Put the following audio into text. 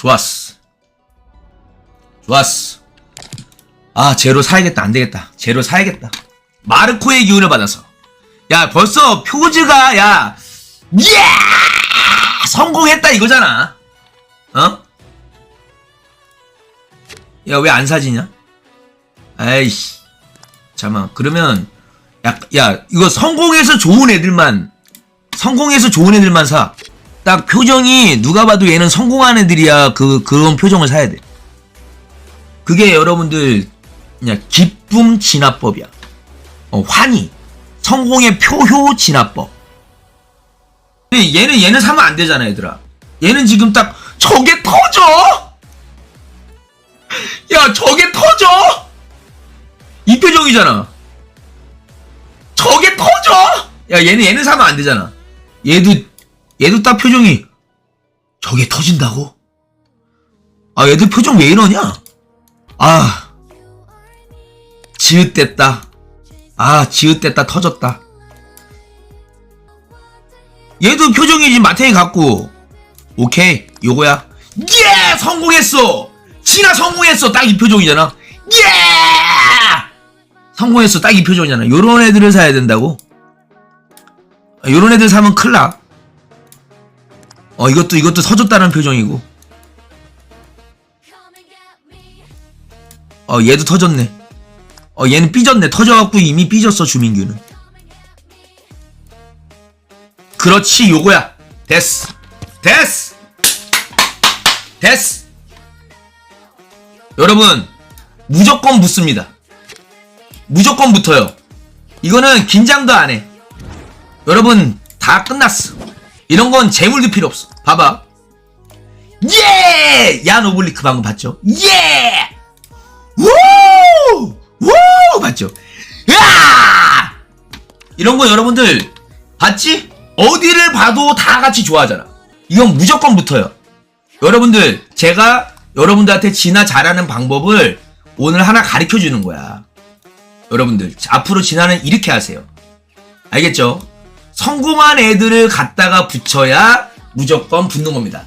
좋았어. 좋았어. 아, 제로 사야겠다. 안 되겠다. 제로 사야겠다. 마르코의 기운을 받아서. 야, 벌써 표즈가, 야, 예! 성공했다 이거잖아. 어? 야, 왜 안 사지냐? 아이씨. 잠깐만. 그러면, 야, 야, 이거 성공해서 좋은 애들만, 성공해서 좋은 애들만 사. 딱 표정이 누가 봐도 얘는 성공한 애들이야. 그, 그런 표정을 사야 돼. 그게 여러분들, 그냥 기쁨 진화법이야. 어, 환희. 성공의 표효 진화법. 근데 얘는, 얘는 사면 안 되잖아, 얘들아. 얘는 지금 딱, 저게 터져! 야, 저게 터져! 이 표정이잖아. 저게 터져! 야, 얘는, 얘는 사면 안 되잖아. 얘도, 얘도 딱 표정이, 저게 터진다고? 아, 얘들 표정 왜 이러냐? 아, 지읒됐다. 아, 지읒됐다, 터졌다. 얘도 표정이 지금 마탱이 같고, 오케이, 요거야. 예! 성공했어! 진아 성공했어! 딱 이 표정이잖아. 예! 성공했어. 딱 이 표정이잖아. 요런 애들을 사야 된다고? 아, 요런 애들 사면 나. 어, 이것도, 이것도 서줬다는 표정이고. 어, 얘도 터졌네. 어, 얘는 삐졌네. 터져갖고 이미 삐졌어, 주민규는. 그렇지, 요거야. 됐어. 됐어! 됐어! 여러분, 무조건 붙습니다. 무조건 붙어요. 이거는 긴장도 안 해. 여러분, 다 끝났어. 이런 건 재물도 필요 없어. 봐봐. 예! 얀 오블리크 방금 봤죠? 예! 우! 우! 봤죠? 으아! 이런 거 여러분들 봤지? 어디를 봐도 다 같이 좋아하잖아. 이건 무조건 붙어요. 여러분들, 제가 여러분들한테 진화 잘하는 방법을 오늘 하나 가르쳐 주는 거야. 여러분들, 앞으로 진화는 이렇게 하세요. 알겠죠? 성공한 애들을 갖다가 붙여야 무조건 붙는 겁니다.